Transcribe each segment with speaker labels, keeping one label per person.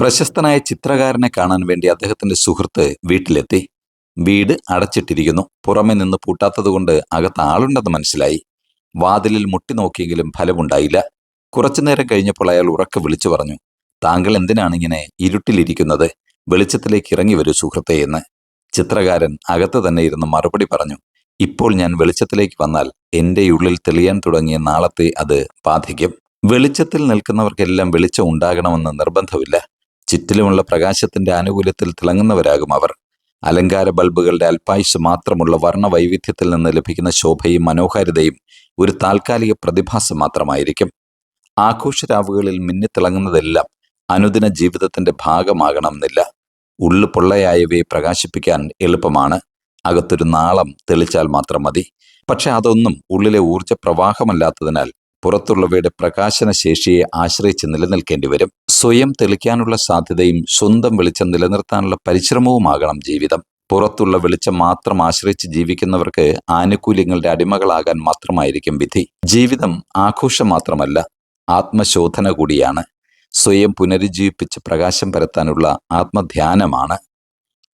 Speaker 1: പ്രശസ്തനായ ചിത്രകാരനെ കാണാൻ വേണ്ടി അദ്ദേഹത്തിന്റെ സുഹൃത്ത് വീട്ടിലെത്തി. വീട് അടച്ചിട്ടിരിക്കുന്നു. പുറമെ നിന്ന് പൂട്ടാത്തതുകൊണ്ട് അകത്ത് ആളുണ്ടെന്ന് മനസ്സിലായി. വാതിലിൽ മുട്ടി നോക്കിയെങ്കിലും ഫലമുണ്ടായില്ല. കുറച്ചുനേരം കഴിഞ്ഞപ്പോൾ അയാൾ ഉറക്കെ വിളിച്ചു പറഞ്ഞു താങ്കൾ എന്തിനാണ് ഇങ്ങനെ ഇരുട്ടിലിരിക്കുന്നത്? വെളിച്ചത്തിലേക്ക് ഇറങ്ങി വരൂ സുഹൃത്തേ എന്ന്. ചിത്രകാരൻ അകത്ത് തന്നെ ഇരുന്ന് മറുപടി പറഞ്ഞു ഇപ്പോൾ ഞാൻ വെളിച്ചത്തിലേക്ക് വന്നാൽ എന്റെ ഉള്ളിൽ തെളിയാൻ തുടങ്ങിയ നാളത്തെ അത് ബാധിക്കും. വെളിച്ചത്തിൽ നിൽക്കുന്നവർക്കെല്ലാം വെളിച്ചം ഉണ്ടാകണമെന്ന് നിർബന്ധമില്ല. ചുറ്റിലുമുള്ള പ്രകാശത്തിന്റെ ആനുകൂല്യത്തിൽ തിളങ്ങുന്നവരാകും അവർ. അലങ്കാര ബൾബുകളുടെ അല്പായുസ് മാത്രമുള്ള വർണ വൈവിധ്യത്തിൽ നിന്ന് ലഭിക്കുന്ന ശോഭയും മനോഹാരിതയും ഒരു താൽക്കാലിക പ്രതിഭാസം മാത്രമായിരിക്കും. ആഘോഷരാവുകളിൽ മിന്നിത്തിളങ്ങുന്നതെല്ലാം അനുദിന ജീവിതത്തിന്റെ ഭാഗമാകണമെന്നില്ല. ഉള്ളു പൊള്ളയായവയെ പ്രകാശിപ്പിക്കാൻ എളുപ്പമാണ്. അകത്തൊരു നാളം തെളിച്ചാൽ മാത്രം മതി. പക്ഷെ അതൊന്നും ഉള്ളിലെ ഊർജ പ്രവാഹമല്ലാത്തതിനാൽ പുറത്തുള്ളവയുടെ പ്രകാശന ശേഷിയെ ആശ്രയിച്ച് നിലനിൽക്കേണ്ടി വരും. സ്വയം തെളിക്കാനുള്ള സാധ്യതയും സ്വന്തം വെളിച്ചം നിലനിർത്താനുള്ള പരിശ്രമവുമാകണം ജീവിതം. പുറത്തുള്ള വെളിച്ചം മാത്രം ആശ്രയിച്ച് ജീവിക്കുന്നവർക്ക് ആനുകൂല്യങ്ങളുടെ അടിമകളാകാൻ മാത്രമായിരിക്കും വിധി. ജീവിതം ആഘോഷം മാത്രമല്ല ആത്മശോധന കൂടിയാണ്. സ്വയം പുനരുജ്ജീവിപ്പിച്ച് പ്രകാശം പരത്താനുള്ള ആത്മധ്യാനമാണ്.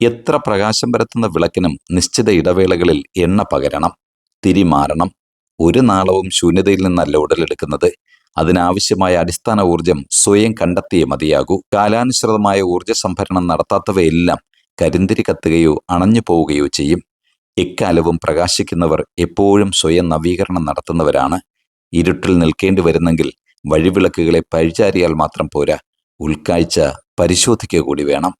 Speaker 1: എത്ര പ്രകാശം പരത്തുന്ന വിളക്കിനും നിശ്ചിത ഇടവേളകളിൽ എണ്ണ പകരണം തിരിമാറണം ഒരു നാളവും ശൂന്യതയിൽ നിന്നല്ല ഉടലെടുക്കുന്നത്. അതിനാവശ്യമായ അടിസ്ഥാന ഊർജം സ്വയം കണ്ടെത്തിയേ മതിയാകൂ. കാലാനുസൃതമായ ഊർജ സംഭരണം നടത്താത്തവയെല്ലാം കരിന്തിരി കത്തുകയോ അണഞ്ഞു പോവുകയോ ചെയ്യും. എക്കാലവും പ്രകാശിക്കുന്നവർ എപ്പോഴും സ്വയം നവീകരണം നടത്തുന്നവരാണ്. ഇരുട്ടിൽ നിൽക്കേണ്ടി വരുന്നെങ്കിൽ വഴിവിളക്കുകളെ പഴിചാരിയാൽ മാത്രം പോരാ. ഉൾക്കാഴ്ച പരിശോധിക്കുക കൂടി വേണം.